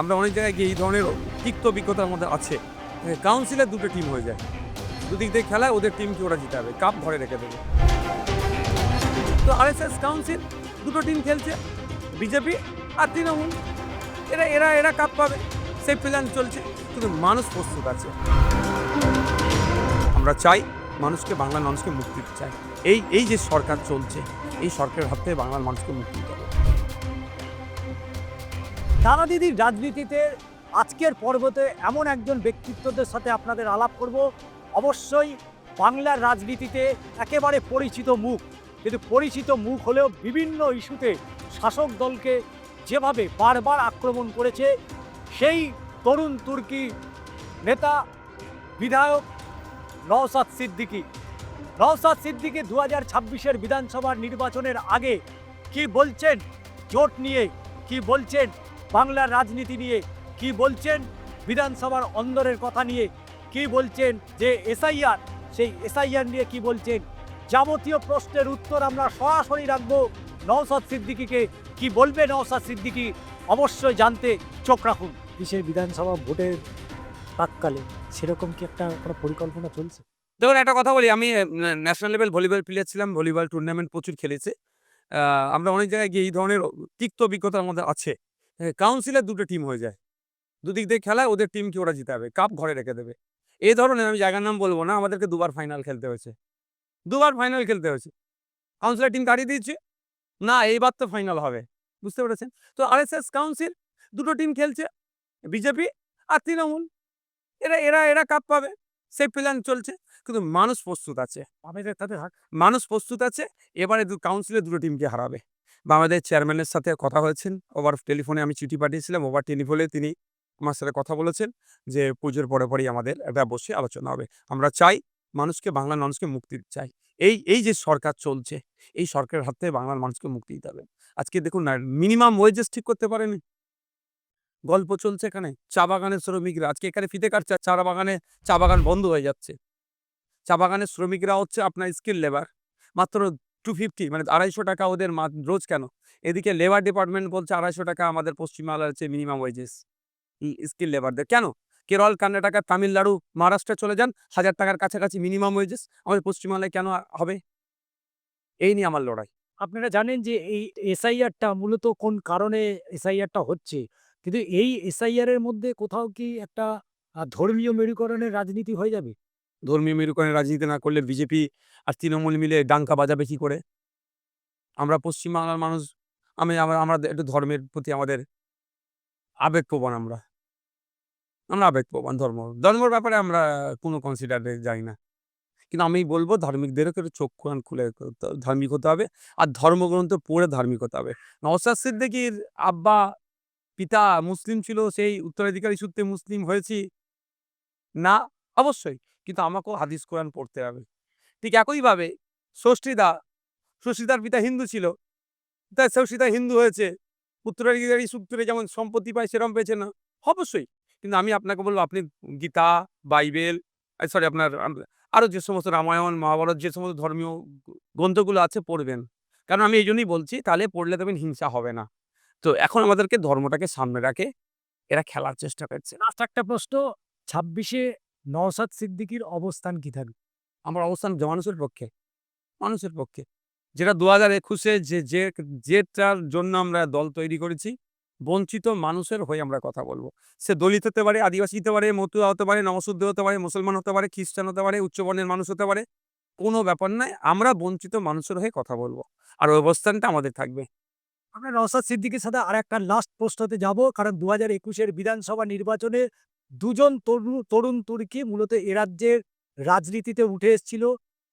আমরা অনেক জায়গায় গিয়ে এই ধরনের তিক্ত অভিজ্ঞতার মধ্যে আছে। কাউন্সিলের দুটো টিম হয়ে যায়। দুদিক দিয়ে খেলায় ওদের টিমকে ওরা জিতাবে কাপ ঘরে রেখে দেবে। তো আরএসএস কাউন্সিল দুটো টিম খেলছে বিজেপি আর তৃণমূল। এরা এরা এরা কাপ পাবে। সেই প্ল্যান চলছে, কিন্তু মানুষ প্রস্তুত আছে। আমরা চাই মানুষকে, বাংলার মানুষকে মুক্তি চাই। এই এই যে সরকার চলছে, এই সরকারের হাত বাংলার মানুষকে মুক্তি হবে দাদা দিদির রাজনীতিতে আজকের পর্বতে এমন একজন ব্যক্তিত্বদের সাথে আপনাদের আলাপ করব। অবশ্যই বাংলার রাজনীতিতে একেবারে পরিচিত মুখ। কিন্তু পরিচিত মুখ হলেও বিভিন্ন ইস্যুতে শাসক দলকে যেভাবে বারবার আক্রমণ করেছে, সেই তরুণ তুর্কি নেতা, বিধায়ক নওসাদ সিদ্দিকী। নওসাদ সিদ্দিকি দু হাজার ছাব্বিশের বিধানসভার নির্বাচনের আগে কি বলছেন? জোট নিয়ে কি বলছেন? বাংলার রাজনীতি নিয়ে কি বলছেন? বিধানসভার অন্দরের কথা নিয়ে কি বলছেন? যে এসআইআর সেই এসআইআর নিয়ে কি বলছেন? যাবতীয় প্রশ্নের উত্তর আমরা সরাসরি রাখব। নওসাদ সিদ্দিকিকে কি বলবে নওসাদ সিদ্দিকি? অবশ্যই জানতে চোখ রাখুন। দেশের বিধানসভা ভোটের প্রাককালে সেরকম কি একটা কোনো পরিকল্পনা চলছে? দেখুন একটা কথা বলি। আমি ন্যাশনাল লেভেল ভলিবল প্লেয়ার ছিলাম। ভলিবল টুর্নামেন্ট প্রচুর খেলেছে। আমরা অনেক জায়গায় গিয়ে এই ধরনের তিক্ত অভিজ্ঞতা আমাদের আছে। কাউন্সিলের দুটো টিম হয়ে যায়। দুদিক দিয়ে খেলায় ওদের টিমকে ওরা জিতাবে কাপ ঘরে রেখে দেবে। এই ধরনের আমি জায়গার নাম বলব না আমাদেরকে দুবার ফাইনাল খেলতে হয়েছে। দুবার ফাইনাল খেলতে হয়েছে। কাউন্সিলের টিম কাটিয়ে দিয়েছে। না এইবার তো ফাইনাল হবে। বুঝতে পেরেছেন? তো আরএসএস কাউন্সিল দুটো টিম খেলছে বিজেপি আর তৃণমূল। এরা এরা এরা কাপ পাবে। সেই প্ল্যান চলছে কিন্তু মানুষ প্রস্তুত আছে। আমাদের তাদের মানুষ প্রস্তুত আছে এবারে দু কাউন্সিলের দুটো টিমকে হারাবে। বা আমাদের চেয়ারম্যানের সাথে কথা হয়েছেন ওভার টেলিফোনে আমি চিঠি পাঠিয়েছিলাম ওভার টেলিফোনে তিনি আমার সাথে কথা বলেছেন যে পুজোর পরে পরেই আমাদের একটা বসে আলোচনা হবে। আমরা চাই মানুষকে, বাংলার মানুষকে মুক্তি চাই। এই এই যে সরকার চলছে, এই সরকারের হাত বাংলার মানুষকে মুক্তি দিতে হবে। আজকে দেখুন না মিনিমাম ওয়েজেস ঠিক করতে পারেনি। গল্প চলছে এখানে, চা বাগানের শ্রমিকরা, আজকে এখানে ফিতে কাটছে, চা বাগানে, চা বাগান বন্ধ হয়ে যাচ্ছে। চা বাগানের শ্রমিকরা হচ্ছে আপনার স্কিল লেবার মাত্র টু ফিফটি মানে আড়াইশো টাকা ওদের রোজ কেন? এদিকে লেবার ডিপার্টমেন্ট বলছে আড়াইশো টাকা আমাদের পশ্চিমবাংলার হচ্ছে মিনিমাম ওয়েজেস স্কিল লেবারদের কেন? কেরল, কর্ণাটকা, তামিলনাড়ু, মহারাষ্ট্রে চলে যান, হাজার টাকার কাছাকাছি মিনিমাম ওয়েজেস আমাদের পশ্চিমবাংলায় কেন হবে? এই নিয়ে আমার লড়াই। আপনারা জানেন যে এই এসআইআরটা মূলত কোন কারণে এসআইআরটা হচ্ছে? কিন্তু এই এসআইআর এর মধ্যে কোথাও কি একটা ধর্মীয় মেরুকরণের রাজনীতি হয়ে যাবে? ধর্মীয় মেরুকরণের রাজনীতি না করলে বিজেপি আর তৃণমূল মিলে ডাঙ্কা বাজাবে কি করে? আমরা পশ্চিমবাংলার মানুষ, আমি আমরা আমরা একটু ধর্মের প্রতি আমাদের আবেগপ্রবণ আমরা। আমরা আবেগপ্রবণ ধর্ম, ধর্মের ব্যাপারে আমরা কোনো কনসিডারে যাই না। কিন্তু আমি বলব ধার্মিকদেরও একটু চোখ কান খুলে ধার্মিক হতে হবে আর ধর্মগ্রন্থ পড়ে ধার্মিক হতে হবে। নওসাদ সিদ্দিকির আব্বা পিতা মুসলিম ছিল, সেই উত্তরাধিকারী সূত্রে মুসলিম হয়েছি। না, অবশ্যই। কিন্তু আমাকেও হাদিস কোরআন পড়তে হবে। ঠিক একইভাবে ষষ্ঠীদা, ষষ্ঠীদার পিতা হিন্দু ছিল। তাই ষষ্ঠীদা হিন্দু হয়েছে, উত্তরাধিকারী সূত্রে যেমন সম্পত্তি পায় সেরকম পেয়েছে না। অবশ্যই। কিন্তু আমি আপনাকে বলব, আপনি গীতা, বাইবেল সরি আপনার আরও যে সমস্ত রামায়ণ, মহাভারত, যে সমস্ত ধর্মীয় গ্রন্থগুলো আছে পড়বেন। কারণ আমি এই জন্যই বলছি, তাহলে পড়লে তখন হিংসা হবে না। তো এখন আমাদেরকে ধর্মটাকে সামনে রাখে, এরা খেলার চেষ্টা করছে। লাস্ট একটা প্রশ্ন, ছাব্বিশে নওসাদ সিদ্দিকির অবস্থান কি থাকবে? আমার অবস্থান মানুষের পক্ষে। মানুষের পক্ষে। যেটা দু হাজার একুশে যে যে যেটার জন্য আমরা দল তৈরি করেছি, বঞ্চিত মানুষের হয়ে আমরা কথা বলব। সে দলিত হতে পারে, আদিবাসী হতে পারে, মতুয়া হতে পারে নমশুদ্ধ হতে পারে, মুসলমান হতে পারে, খ্রিস্টান হতে পারে, উচ্চবর্ণের মানুষ হতে পারে, কোনো ব্যাপার নয় আমরা বঞ্চিত মানুষের হয়ে কথা বলব। আর ওই অবস্থানটা আমাদের থাকবে। আমরা নওসাদ সিদ্দিকির সাথে আর একটা লাস্ট প্রশ্নতে যাব, কারণ দু হাজার একুশের বিধানসভা নির্বাচনে দুজন তরুণ তরুণ তুর্কি মূলত এ রাজ্যের রাজনীতিতে উঠে এসেছিল,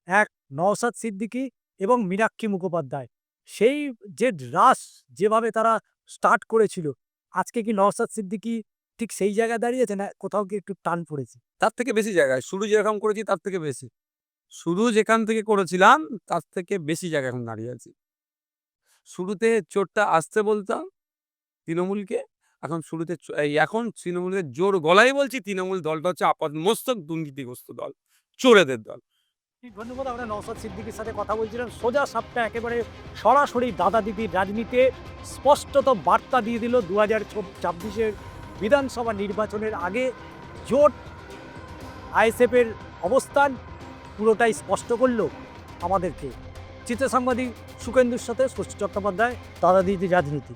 এক নওসাদ সিদ্দিকী এবং মীনাক্ষী মুখোপাধ্যায়। সেই যে রাস যেভাবে তারা স্টার্ট করেছিল, আজকে কি নওসাদ সিদ্দিকী ঠিক সেই জায়গায় দাঁড়িয়েছে না কোথাও কি একটু টান পড়েছে? তার থেকে বেশি জায়গায়, শুরু যেরকম করেছি তার থেকে বেশি। শুরু যেখান থেকে করেছিলাম, তার থেকে বেশি জায়গা এখন দাঁড়িয়ে আছি। শুরুতে চোরটা আসতে বলতাম তৃণমূলকে এখন শুরুতে এখন তৃণমূলের জোর গলায় বলছি, তৃণমূল দলটা হচ্ছে আপাত মস্তক দুর্নীতিগ্রস্ত দল, চোরেদের দল। ধন্যবাদ আমরা নওসাদ সিদ্দিকির সাথে কথা বলছিলাম। সোজা সাপটা একেবারে সরাসরি দাদা দিদির রাজনীতিতে স্পষ্টত বার্তা দিয়ে দিল দু হাজার ছাব্বিশের বিধানসভা নির্বাচনের আগে। জোট, আইএসএফের অবস্থান পুরোটাই স্পষ্ট করল আমাদেরকে। চিত্র সাংবাদিক সুকেন্দুর সাথে ষষ্ঠ চট্টোপাধ্যায় দাদা দিদির রাজনীতি।